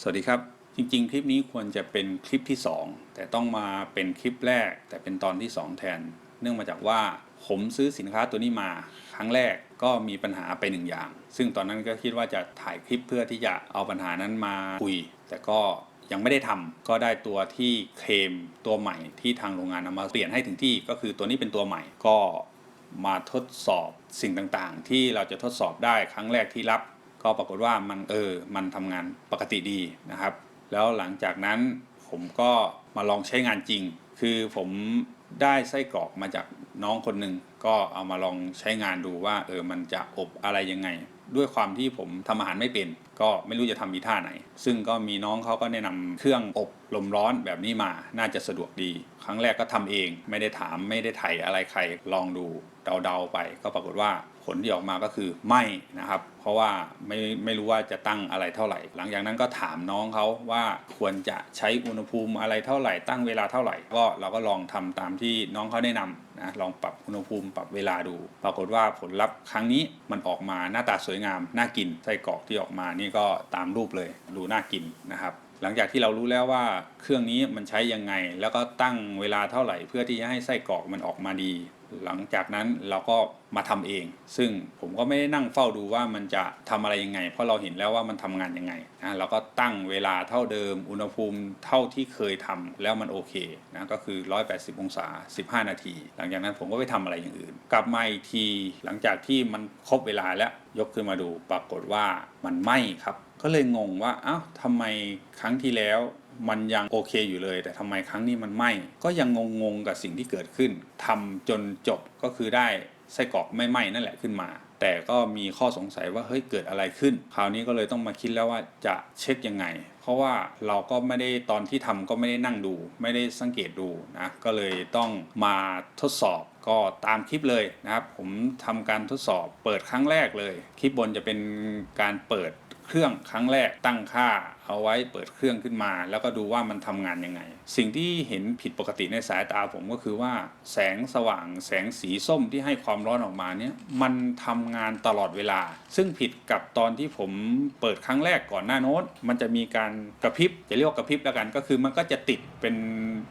สวัสดีครับ จริงๆ คลิปนี้ควรจะเป็นคลิปที่ 2 แต่ต้องมาเป็นคลิปแรก แต่เป็นตอนที่ 2 แทน เนื่องมาจากว่าผมซื้อสินค้าตัวนี้มาครั้งแรกก็มีปัญหาไปหนึ่งอย่าง ซึ่งตอนนั้นก็คิดว่าจะถ่ายคลิปเพื่อที่จะเอาปัญหานั้นมาคุย แต่ก็ยังไม่ได้ทำก็ได้ตัวที่เคลมตัวใหม่ที่ทางโรงงานนำมาเปลี่ยนให้ถึงที่ ก็คือตัวนี้เป็นตัวใหม่ก็มาทดสอบสิ่งต่างๆ ที่เราจะทดสอบได้ครั้งแรกที่รับ ก็ปรากฏว่ามันเออมันทำงานปกติดีนะครับ แล้วหลังจากนั้นผมก็มาลองใช้งานจริง คือผมได้ไส้กรอกมาจากน้องคนหนึ่งก็เอามาลองใช้งานดูว่าเออมันจะอบอะไรยังไง ด้วยความที่ผมทำอาหารไม่เป็น ก็ไม่รู้จะทำอีท่าไหน ซึ่งก็มีน้องเขาก็แนะนำเครื่องอบลมร้อนแบบนี้มาน่าจะสะดวกดี ครั้งแรกก็ทำเอง ไม่ได้ถามไม่ได้ไถ่อะไรใครลองดูเดาๆไป ก็ปรากฏว่าผลที่ออกมาก็คือไม่นะครับ เพราะว่าไม่ไม่รู้ว่าจะตั้งอะไรเท่าไหร่ หลังจากนั้นก็ถามน้องเขาว่าควรจะใช้อุณหภูมิอะไรเท่าไหร่ตั้งเวลาเท่าไหร่ ก็เราก็ลองทำตามที่น้องเขาแนะนำ นะลองปรับอุณหภูมิปรับเวลาดู ปรากฏว่าผลลัพธ์ครั้งนี้มันออกมาหน้าตาสวยงามน่ากินไส้กรอกที่ออกมานี่ก็ตามรูปเลยดูน่ากินนะครับหลังจากที่เรารู้แล้วว่าเครื่องนี้มันใช้ยังไง แล้วก็ตั้งเวลาเท่าไหร่ เพื่อที่จะให้ไส้กรอกมันออกมาดี หลังจากนั้นเราก็มาทำเอง ซึ่งผมก็ไม่ได้นั่งเฝ้าดูว่ามันจะทำอะไรยังไง เพราะเราเห็นแล้วว่ามันทำงานยังไงนะเราก็ตั้งเวลาเท่าเดิม อุณหภูมิเท่าที่เคยทำแล้วมันโอเคนะก็คือ 180 องศา 15 นาที หลังจากนั้นผมก็ไปทำอะไรอย่างอื่น กลับมาอีกทีหลังจากที่มันครบเวลาแล้วยกขึ้นมาดูปรากฏว่ามันไหม้ครับ ก็เลยงงว่าอ้าวทำไมครั้งที่แล้วมันยังโอเคอยู่เลย แต่ทำไมครั้งนี้มันไหม้ก็ยังงงๆกับสิ่งที่เกิดขึ้นทำจนจบก็คือได้ ไส้กรอกไม่ไหม้นั่นแหละขึ้นมา แต่ก็มีข้อสงสัยว่าเฮ้ยเกิดอะไรขึ้น คราวนี้ก็เลยต้องมาคิดแล้วว่าจะเช็คยังไง เพราะว่าเราก็ไม่ได้ตอนที่ทำก็ไม่ได้นั่งดู ไม่ได้สังเกตดูนะก็เลยต้องมาทดสอบก็ตามคลิปเลยนะครับ ผมทำการทดสอบเปิดครั้งแรกเลย คลิปบนจะเป็นการเปิดเครื่องครั้งแรกตั้งค่า เอาไว้เปิดเครื่องขึ้นมา แล้วก็ดูว่ามันทำงานยังไง สิ่งที่เห็นผิดปกติในสายตาผมก็คือว่า แสงสว่าง แสงสีส้มที่ให้ความร้อนออกมาเนี่ยมันทำงานตลอดเวลา ซึ่งผิดกับตอนที่ผมเปิดครั้งแรกก่อนหน้าโน้นมันจะมีการกระพริบจะเรียกว่ากระพริบแล้วกันก็คือมันก็จะติดเป็น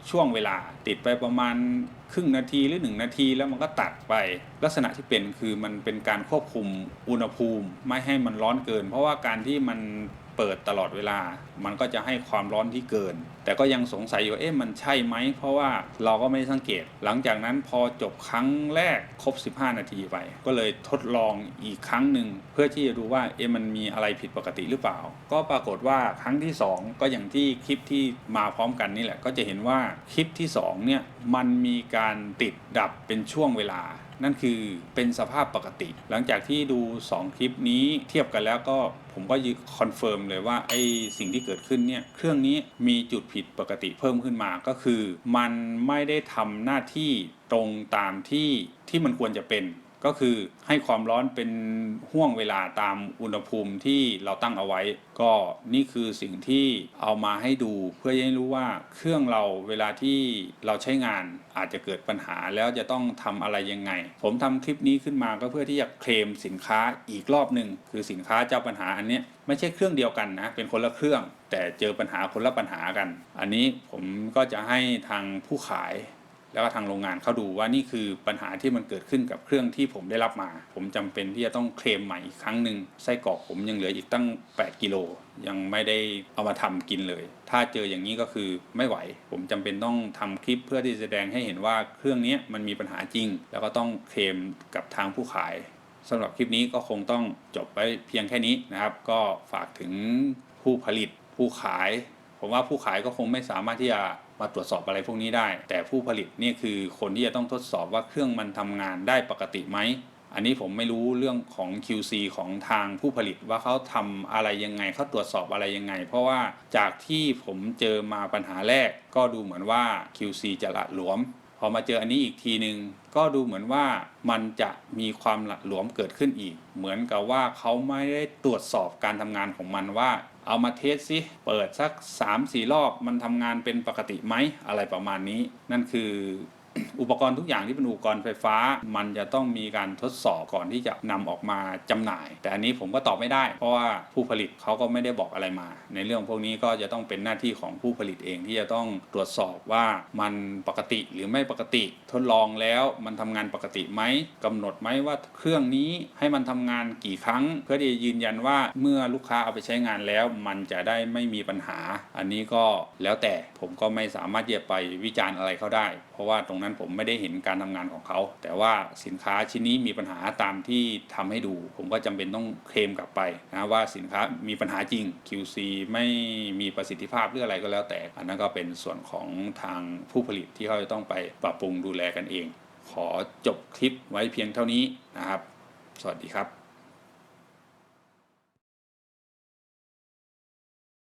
ช่วงเวลา ติดไปประมาณครึ่งนาทีหรือ 1 นาทีแล้วมันก็ตัดไป ลักษณะที่เป็นคือมันเป็นการควบคุมอุณหภูมิ ไม่ให้มันร้อนเกิน เพราะว่าการที่มัน เปิดตลอดเวลา มันก็จะให้ความร้อนที่เกิน แต่ก็ยังสงสัยอยู่เอ๊ะมันใช่ไหม เพราะว่าเราก็ไม่ได้สังเกต หลังจากนั้นพอจบครั้งแรกครบ 15 นาทีไป ก็เลยทดลองอีกครั้งหนึ่งเพื่อที่จะดูว่าเอ๊ะมันมีอะไรผิดปกติหรือเปล่า ก็ปรากฏว่าครั้งที่ 2 ก็อย่างที่คลิปที่มาพร้อมกันนี่แหละก็จะเห็นว่าคลิปที่2เนี่ยมันมีการติดดับเป็นช่วงเวลา นั่นคือเป็นสภาพปกติ หลังจากที่ดู 2 คลิปนี้เทียบกันแล้วก็ผมก็ยืนคอนเฟิร์มเลยว่าไอ้สิ่งที่เกิดขึ้นเนี่ยเครื่องนี้มีจุดผิดปกติเพิ่มขึ้นมาก็คือ มันไม่ได้ทำหน้าที่ตรงตามที่ที่มันควรจะเป็น ก็คือให้ความร้อนเป็นห่วงเวลาตามอุณหภูมิที่เราตั้งเอาไว้ ก็นี่คือสิ่งที่เอามาให้ดูเพื่อให้รู้ว่าเครื่องเราเวลาที่เราใช้งานอาจจะเกิดปัญหาแล้วจะต้องทำอะไรยังไง ผมทำคลิปนี้ขึ้นมาก็เพื่อที่จะเคลมสินค้าอีกรอบหนึ่งคือสินค้าเจ้าปัญหาอันนี้ไม่ใช่เครื่องเดียวกันนะเป็นคนละเครื่อง แต่เจอปัญหาคนละปัญหากัน อันนี้ผมก็จะให้ทางผู้ขาย แล้วก็ทางโรงงานเขาดูว่านี่คือปัญหาที่มันเกิดขึ้นกับเครื่องที่ผมได้รับมา ผมจำเป็นที่จะต้องเคลมใหม่อีกครั้งหนึ่งไส้กรอกผมยังเหลืออีกตั้ง 8 กิโล ยังไม่ได้เอามาทำกินเลย ถ้าเจออย่างนี้ก็คือไม่ไหว ผมจำเป็นต้องทำคลิปเพื่อที่จะแสดงให้เห็นว่าเครื่องนี้มันมีปัญหาจริง แล้วก็ต้องเคลมกับทางผู้ขายสำหรับคลิปนี้ก็คงต้องจบไปเพียงแค่นี้นะครับ ก็ฝากถึงผู้ผลิตผู้ขาย ผมว่าผู้ขายก็คงไม่สามารถที่จะมาตรวจสอบอะไรพวกนี้ได้ แต่ผู้ผลิตนี่คือคนที่จะต้องทดสอบว่าเครื่องมันทำงานได้ปกติไหมอันนี้ผมไม่รู้เรื่องของ QC ของทางผู้ผลิตว่าเขาทำอะไรยังไงเขาตรวจสอบอะไรยังไง เพราะว่าจากที่ผมเจอมาปัญหาแรก ก็ดูเหมือนว่า QC จะละหลวม พอมาเจออันนี้อีกทีหนึ่งก็ดูเหมือนว่ามันจะมีความหละหลวมเกิดขึ้นอีก เหมือนกับว่าเขาไม่ได้ตรวจสอบการทำงานของมันว่า เอามาเทสสิเปิดสัก 3-4 รอบมันทำงานเป็นปกติไหมอะไรประมาณนี้ นั่นคือ อุปกรณ์ทุกอย่างที่เป็นอุปกรณ์ไฟฟ้า มันจะต้องมีการทดสอบก่อนที่จะนำออกมาจำหน่าย แต่อันนี้ผมก็ตอบไม่ได้ เพราะว่าผู้ผลิตเขาก็ไม่ได้บอกอะไรมา ในเรื่องพวกนี้ก็จะต้องเป็นหน้าที่ของผู้ผลิตเองที่จะต้องตรวจสอบว่ามันปกติหรือไม่ปกติทดลองแล้วมันทำงานปกติไหมกำหนดไหมว่าเครื่องนี้ให้มันทำงานกี่ครั้ง เพื่อที่จะยืนยันว่าเมื่อลูกค้าเอาไปใช้งานแล้ว มันจะได้ไม่มีปัญหา อันนี้ก็แล้วแต่ผมก็ไม่สามารถที่จะไปวิจารณ์อะไรเขาได้ เพราะว่าตรงนั้นผมไม่ได้เห็นการทำงานของเขา แต่ว่าสินค้าชิ้นนี้มีปัญหาตามที่ทำให้ดู ผมก็จำเป็นต้องเคลมกลับไปนะว่าสินค้ามีปัญหาจริง QC ไม่มีประสิทธิภาพหรืออะไรก็แล้วแต่ อันนั้นก็เป็นส่วนของทางผู้ผลิตที่เขาจะต้องไปปรับปรุงดูแลกันเอง ขอจบคลิปไว้เพียงเท่านี้นะครับ สวัสดีครับ